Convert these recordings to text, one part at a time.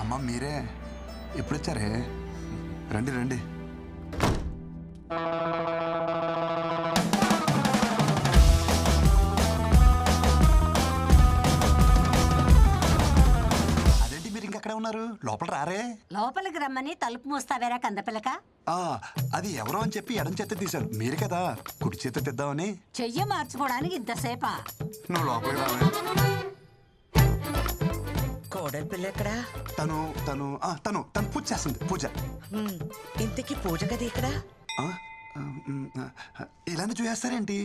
అమ్మ మీరే ఎప్పుడొచ్చారే? రండి రండి. ఉన్నారు లోపల రారే. లోపలికి రమ్మని తలుపు మూస్తావేరా కందపిల్లక? ఆ, అది ఎవరో అని చెప్పి ఎడం చేత తీశారు. మీరు కదా కుడి చేత తెద్దామని. చెయ్యి మార్చుకోవడానికి ఇంతసేపా? నువ్వు లోపలికి రావే. కోడలి పిల్ల ఎక్కడా? తను తను ఆ, తను తను పూజ చేస్తుంది. పూజ. హ్మ్, ఇంతకీ పూజ గది ఇక్కడ ఆ? ఇలానే చూసేస్తారేంటి?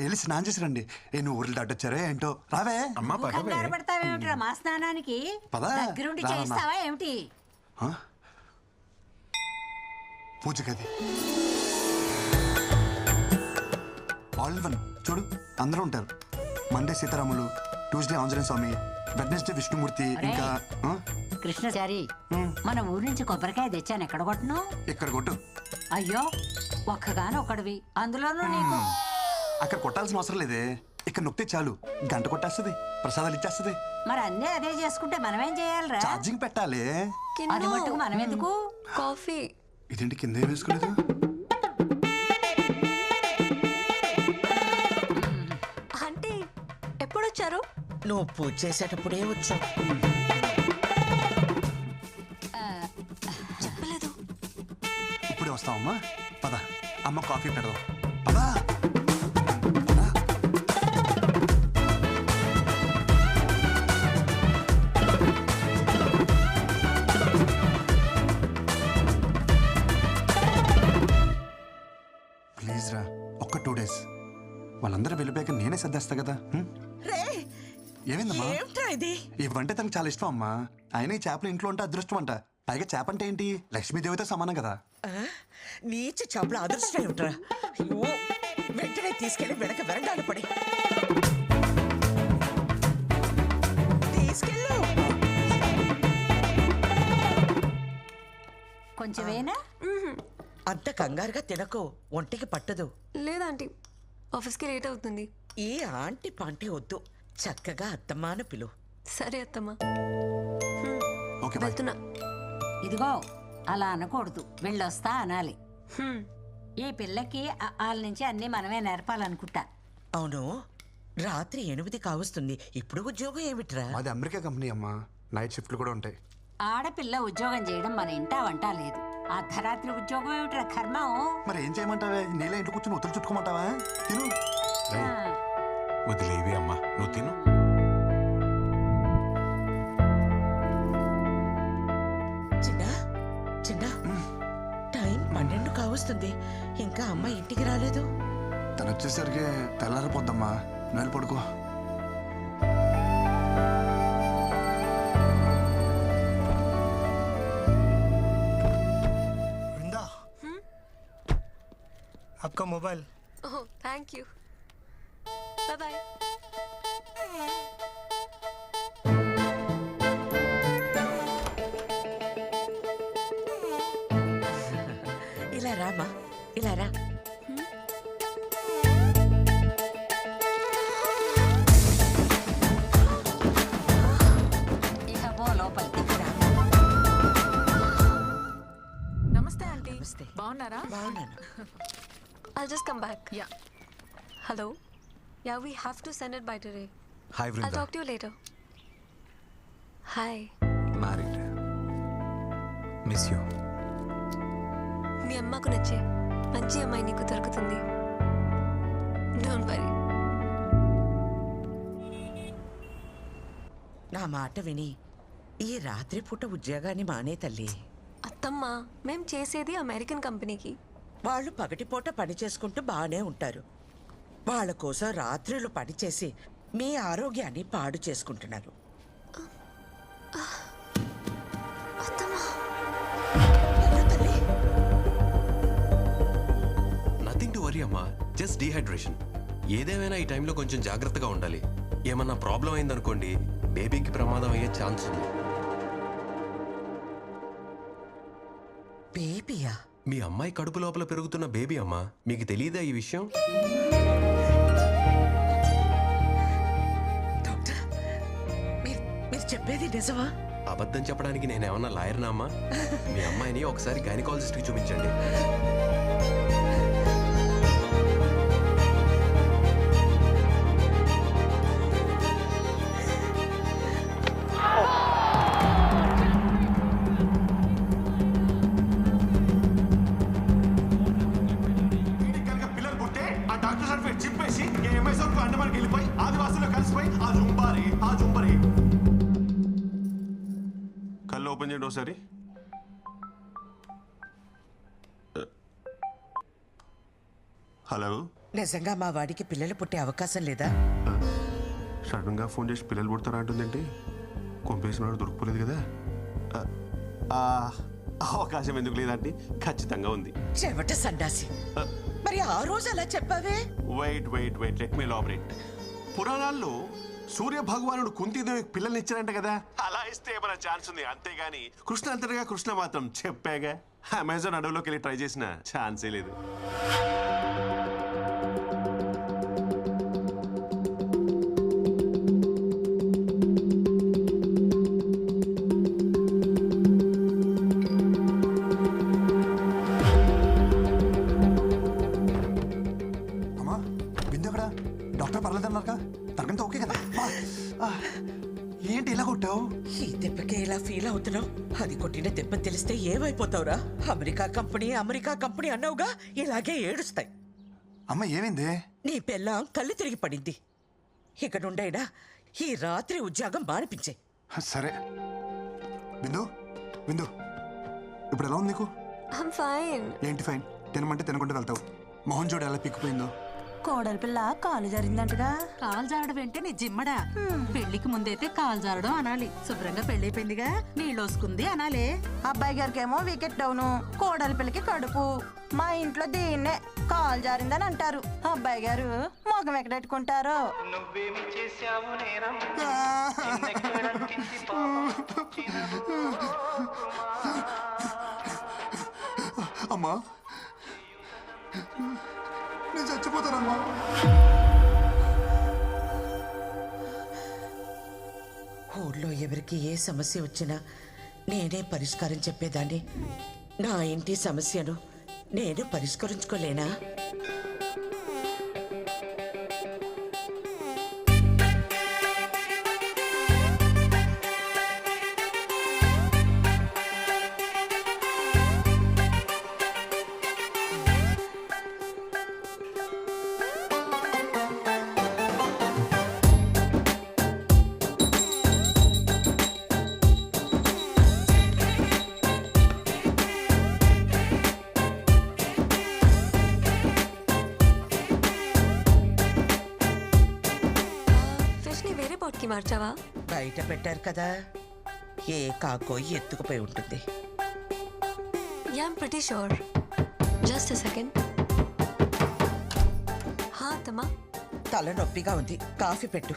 వెళ్ళి స్నానం చేసి రండి ఏ నువ్వు ఊర్లు దాటొచ్చారో ఏంటో. రావే. అమ్మా పదవే. కంగారు పడతావేమిట్రా మా స్నానానికి పద. దగ్గరుండి రా, చేస్తావా ఏమిటి? పూజ గది ఆల్ వన్ చూడు అందరూ ఉంటారు. మండే సీతారాములు ట్యూస్డే ఆంజనేయ స్వామి వెడ్నెస్డే విష్ణుమూర్తి. ఇంకా? కృష్ణచారి మన ఊరి నుంచి కొబ్బరికాయ తెచ్చాను. ఎక్కడ కొట్టను ఇక్కడ కొట్టు? అయ్యో ఒక్కగాను ఒక్కడివి అందులోనూ నీకు? అక్కడ కొట్టాల్సిన అవసరం లేదే. ఇక్కడ నొక్కితే చాలు. గంట కొట్టేస్తుంది. ప్రసాదాలు ఇచ్చేస్తుంది. మరి అన్నీ అదే చేసుకుంటే మనమేం చేయాలిరా? ఛార్జింగ్ పెట్టాలి. అది మట్టుకు మనం ఎందుకు కాఫీ. ఇదేంటి కింద ఏం వేసుకోలేదు? అంటే ఎప్పుడొచ్చారు? నువ్వు పూజ చేసేటప్పుడే వచ్చావు. చెప్పలేదు. ఇప్పుడే వస్తావమ్మా? పద అమ్మ కాఫీ పెడదాం. పదా. ప్లీజ్ రా ఒక్క టూ డేస్. వాళ్ళందరూ వెళ్ళిపోయాక నేనే సర్దేస్తా కదా హ్మ్? ఏమైందమ్మా? ఏమిట్రా ఇది? ఇవంటే తనకు చాలా ఇష్టం అమ్మా. ఆయన ఈ చేపలు ఇంట్లో ఉంటే అదృష్టం అంట. పైగా చేప అంటే ఏంటి? లక్ష్మీదేవితో సమానం కదా? నీచ చాపల అదృష్టం ఏమిట్రా? అయ్యో వెంటనే తీసుకెళ్ళి వెనక వెరండాలు పడి. తీసుకెళ్ళు. కొంచెమేనా? అంత కంగారుగా తినకు. ఒంటికి పట్టదు. లేదాంటీ ఆఫీస్కి లేట్ అవుతుంది. ఈ ఆంటీ పాంటీ వద్దు. చక్కగా అత్తమ్మాన పిలు. సరే అత్తమ్మ. Okay bye. వెళ్తున్నా. ఇదిగో అలా అనకూడదు. వెళ్ళొస్తా అనాలి. హ్మ్. ఈ పిల్లకి వాళ్ళ నుంచి అన్నీ మనమే నేర్పాలనుకుంటా. అవును. రాత్రి ఎనిమిది కావస్తుంది. ఇప్పుడు ఉద్యోగం ఏమిట్రా? మాది అమెరికా కంపెనీ అమ్మా. నైట్ షిఫ్ట్లు కూడా ఉంటాయి. ఆడపిల్ల ఉద్యోగం చేయడం మన ఇంటా వంట లేదు. అర్ధరాత్రి ఉద్యోగం ఏమిట్రా కర్మం? మరి ఏం చేయమంటావే? నీళ్ళ ఇంట్లో కూర్చొని ఒత్తులు చుట్టుకోమంటావా? తిను. వదిలేవి అమ్మా. నువ్వు తిను. పన్నెండు కావస్తుంది ఇంకా అమ్మ ఇంటికి రాలేదు తను వచ్చేసరికి తెల్లారిపోద్దమ్మా నువ్వు వెళ్ళి పడుకో वृंदा आपका मोबाइल ఓహో థ్యాంక్ యూ ఇలా రా. నమస్తే ఆంటీ నమస్తే. బాగున్నారా బాగున్నాను I'll just come back. Yeah. Hello? Yeah, we have to send it by today. Hi I'll Vrinda talk to you later. Hi. Married miss you మీ అమ్మకు నచ్చే మంచి అమ్మాయి నీకు దొరుకుతుంది. డోంట్ వరీ నా మాట విని ఈ రాత్రిపూట ఉద్యోగాన్ని మానే తల్లి. అత్తమ్మ మేం చేసేది అమెరికన్ కంపెనీకి. వాళ్ళు పగటిపూట పని చేసుకుంటూ బాగానే ఉంటారు. వాళ్ళ కోసం రాత్రులు పనిచేసి మీ ఆరోగ్యాన్ని పాడు చేసుకుంటున్నారు. అత్తమ్మ. సారీ అమ్మా జస్ట్ డీహైడ్రేషన్ ఏదేమైనా ఈ టైంలో కొంచెం జాగ్రత్తగా ఉండాలి. ఏమన్నా ప్రాబ్లం అయిందనుకోండి బేబీకి ప్రమాదం అయ్యే ఛాన్స్ ఉంది. బేబీయా మీ అమ్మాయి కడుపు లోపల పెరుగుతున్న బేబీ అమ్మా మీకు తెలియదా ఈ విషయం? మీరు చెప్పేది నిజమా? అబద్ధం చెప్పడానికి నేనేమన్నా లాయర్నా అమ్మా? మీ అమ్మాయిని ఒకసారి గైనకాలజిస్ట్కి చూపించండి. ఓపెన్ చేయండి ఒకసారి హలో. నిజంగా మా వాడికి పిల్లలు పుట్టే అవకాశం లేదా? సడన్గా ఫోన్ చేసి పిల్లలు పుడతారా అంటుందండి. కొంపేసిన వాడు దొరికిపోలేదు కదా. ఆ, అవకాశం ఎందుకు లేదంటే ఖచ్చితంగా ఉంది. చెవట సండాసి మరి ఆ రోజు అలా చెప్పావే? Wait wait wait let me elaborate పురాణాల్లో సూర్య భగవానుడు కుంతిదేవికి పిల్లల్ని ఇచ్చారంట కదా. అలా ఇస్తే ఏమైనా ఛాన్స్ ఉంది? అంతేగాని కృష్ణ అంతటిగా కృష్ణ మాత్రం చెప్పాగా. అమెజాన్ అడవిలోకి వెళ్ళి ట్రై చేసిన ఛాన్సే లేదు. అమ్మా బిందు ఎక్కడ? డాక్టర్ పర్లేదన్నారుగా? ఏంటి ఇలా కొట్టావు? ఈ దెబ్బకే ఇలా ఫీల్ అవుతున్నావు? అది కొట్టిన దెబ్బ తెలిస్తే ఏమైపోతావురా? అమెరికా కంపెనీ అమెరికా కంపెనీ అన్నావుగా ఇలాగే ఏడుస్తాయి. అమ్మ ఏమైంది? నీ పెళ్ళాం కళ్ళు తిరిగి పడింది. ఇక నుండైనా ఈ రాత్రి ఉద్యోగం మానిపించే. సరే. బిందు బిందు. ఇప్పుడు ఎలా ఉంది నీకు? Fine. ఏంటి ఫైన్ తినమంటే తినకుండా వెళ్తావు. మొహం చూడు ఎలా పిక్కిపోయిందో. కోడలి పిల్ల కాలు జరిగిందంటగా కాలు జారడం ఏంటి నీ జిమ్మడా? పెళ్ళికి ముందైతే కాలు జారడం అనాలి. శుభ్రంగా పెళ్ళైపోయిందిగా. నీళ్ళోసుకుంది అనాలే. అబ్బాయి గారికి ఏమో వికెట్ డౌను. కోడలి పిల్లకి కడుపు. మా ఇంట్లో దీన్నే కాలు జారిందని అంటారు. అబ్బాయి గారు మొగం ఎక్కడెట్టుకుంటారో అమ్మా. నేను చచ్చిపోతానమ్మా ఊళ్ళో ఎవరికి ఏ సమస్య వచ్చినా నేనే పరిష్కారం చెప్పేదాన్ని. నా ఇంటి సమస్యను నేను పరిష్కరించుకోలేనా? మార్చావా? బయట పెట్టారు కదా. ఏ కాకో ఎత్తుకుపోయి ఉంటుంది. Yeah I'm pretty sure just second హా తల నొప్పిగా ఉంది. కాఫీ పెట్టు.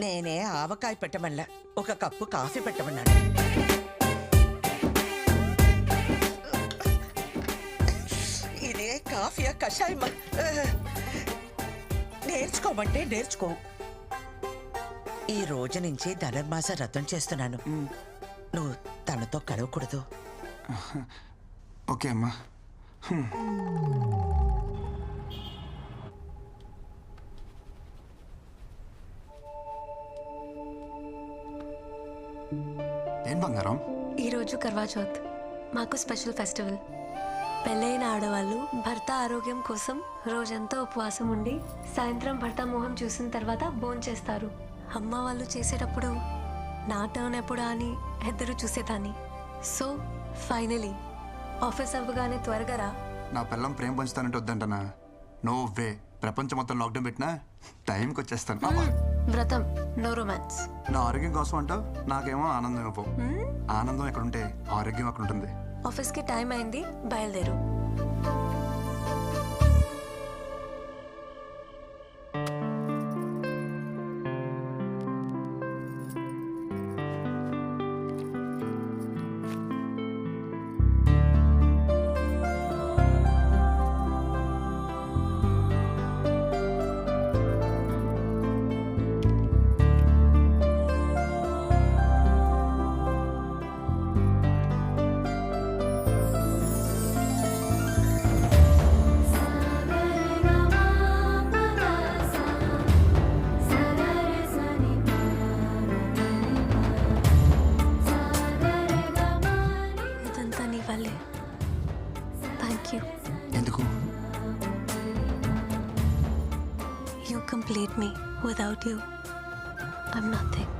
నేనే ఆవకాయ పెట్టమల్లా ఒక కప్పు కాఫీ పెట్టమన్నాడు ఇదే కాఫీయా కషాయమా? నేర్చుకోమంటే నేర్చుకో. ఈ రోజు నుంచి ధనుర్మాస రథం చేస్తున్నాను. నువ్వు తనతో కలవకూడదు. ఓకే అమ్మా. ఏం బంగారం? ఈరోజు కర్వా చౌత్ మాకు స్పెషల్ ఫెస్టివల్. పెళ్ళైన ఆడవాళ్ళు భర్త ఆరోగ్యం కోసం రోజంతా ఉపవాసం ఉండి సాయంత్రం భర్త మొహం చూసిన తర్వాత భోజనం చేస్తారు అమ్మ వాళ్ళు చేసేటప్పుడు నా టర్న్ ఎప్పుడా అని ఎద్దరు చూసేదాన్ని. సో ఫైనలీ ఆఫీస్ అవ్వగానే త్వరగా రా. నా పిల్లం ప్రేమ పంచుతానంటే వద్దంటనా? నో వే ప్రపంచం మొత్తం లాక్డౌన్ పెట్టినా? టైంకి వచ్చేస్తాను. అబ్బా. వ్రతం. నో రొమాన్స్ నా ఆరోగ్యం కోసం అంటావు? నాకేమో ఆనందం ఇవ్వవు ఆనందం ఎక్కడ ఉంటే ఆరోగ్యం అక్కడ ఉంటుంది ఆఫీస్కి టైం అయింది. బయలుదేరు. ఎందుకు? You complete me without you I'm nothing